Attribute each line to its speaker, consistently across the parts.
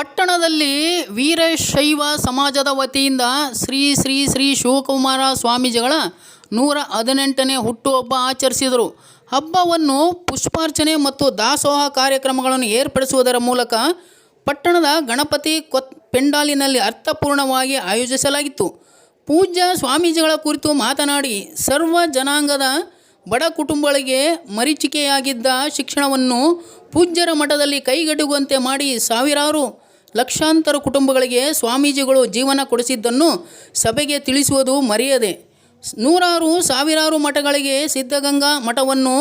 Speaker 1: ಪಟ್ಟಣದಲ್ಲಿ ವೀರಶೈವ ಸಮಾಜದ ವತಿಯಿಂದ ಶ್ರೀ ಶ್ರೀ ಶ್ರೀ ಶಿವಕುಮಾರ ಸ್ವಾಮೀಜಿಗಳ ನೂರ ಹದಿನೆಂಟನೇ ಹುಟ್ಟುಹಬ್ಬ ಆಚರಿಸಿದರು. ಹಬ್ಬವನ್ನು ಪುಷ್ಪಾರ್ಚನೆ ಮತ್ತು ದಾಸೋಹ ಕಾರ್ಯಕ್ರಮಗಳನ್ನು ಏರ್ಪಡಿಸುವುದರ ಮೂಲಕ ಪಟ್ಟಣದ ಗಣಪತಿ ಕೊತ್ ಪೆಂಡಾಲಿನಲ್ಲಿ ಅರ್ಥಪೂರ್ಣವಾಗಿ ಆಯೋಜಿಸಲಾಗಿತ್ತು. ಪೂಜ್ಯ ಸ್ವಾಮೀಜಿಗಳ ಕುರಿತು ಮಾತನಾಡಿ, ಸರ್ವ ಜನಾಂಗದ ಬಡ ಕುಟುಂಬಗಳಿಗೆ ಮರೀಚಿಕೆಯಾಗಿದ್ದ ಶಿಕ್ಷಣವನ್ನು ಪೂಜ್ಯರ ಮಠದಲ್ಲಿ ಕೈಗೆಟುಕುವಂತೆ ಮಾಡಿ ಸಾವಿರಾರು ಲಕ್ಷಾಂತರ ಕುಟುಂಬಗಳಿಗೆ ಸ್ವಾಮೀಜಿಗಳು ಜೀವನ ಕೊಡಿಸಿದ್ದನ್ನು ಸಭೆಗೆ ತಿಳಿಸುವುದು ಮರೆಯದೆ ನೂರಾರು ಸಾವಿರಾರು ಮಠಗಳಿಗೆ ಸಿದ್ಧಗಂಗಾ ಮಠವನ್ನು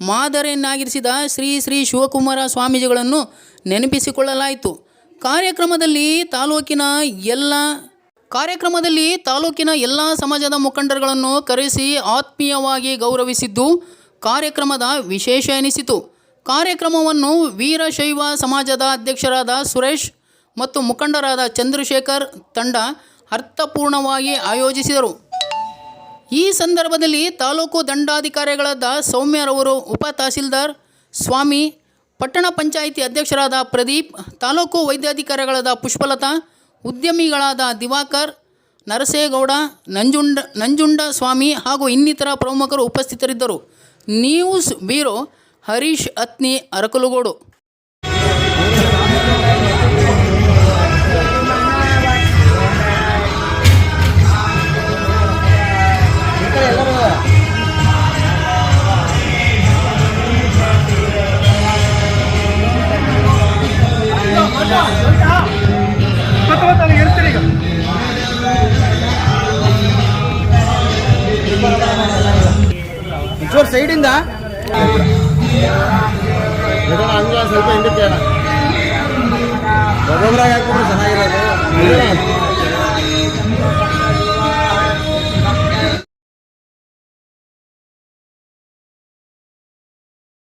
Speaker 1: ಮಾದರಿಯನ್ನಾಗಿರಿಸಿದ ಶ್ರೀ ಶ್ರೀ ಶಿವಕುಮಾರ ಸ್ವಾಮೀಜಿಗಳನ್ನು ನೆನಪಿಸಿಕೊಳ್ಳಲಾಯಿತು. ಕಾರ್ಯಕ್ರಮದಲ್ಲಿ ತಾಲೂಕಿನ ಎಲ್ಲ ಕಾರ್ಯಕ್ರಮದಲ್ಲಿ ತಾಲೂಕಿನ ಎಲ್ಲ ಸಮಾಜದ ಮುಖಂಡರುಗಳನ್ನು ಕರೆಸಿ ಆತ್ಮೀಯವಾಗಿ ಗೌರವಿಸಿದ್ದು ಕಾರ್ಯಕ್ರಮದ ವಿಶೇಷ ಎನಿಸಿತು. ಕಾರ್ಯಕ್ರಮವನ್ನು ವೀರಶೈವ ಸಮಾಜದ ಅಧ್ಯಕ್ಷರಾದ ಸುರೇಶ್ ಮತ್ತು ಮುಖಂಡರಾದ ಚಂದ್ರಶೇಖರ್ ತಂಡ ಅರ್ಥಪೂರ್ಣವಾಗಿ ಆಯೋಜಿಸಿದರು. ಈ ಸಂದರ್ಭದಲ್ಲಿ ತಾಲೂಕು ದಂಡಾಧಿಕಾರಿಗಳಾದ ಸೌಮ್ಯರವರು ಉಪ ತಹಸೀಲ್ದಾರ್, ಸ್ವಾಮಿ, ಪಟ್ಟಣ ಪಂಚಾಯಿತಿ ಅಧ್ಯಕ್ಷರಾದ ಪ್ರದೀಪ್, ತಾಲೂಕು ವೈದ್ಯಾಧಿಕಾರಿಗಳಾದ ಪುಷ್ಪಲತಾ, ಉದ್ಯಮಿಗಳಾದ ದಿವಾಕರ್, ನರಸೇಗೌಡ, ನಂಜುಂಡ ನಂಜುಂಡ ಸ್ವಾಮಿ ಹಾಗೂ ಇನ್ನಿತರ ಪ್ರಮುಖರು ಉಪಸ್ಥಿತರಿದ್ದರು. News bureau Harish Athni Arakalagodu.
Speaker 2: ಚೂರು ಸೈಡಿಂದ?
Speaker 3: ಸ್ವಲ್ಪ ಹಿಂದಕ್ಕೆ ಹಾಕ್ಬಿಟ್ರೆ ಚೆನ್ನಾಗಿರೋದು?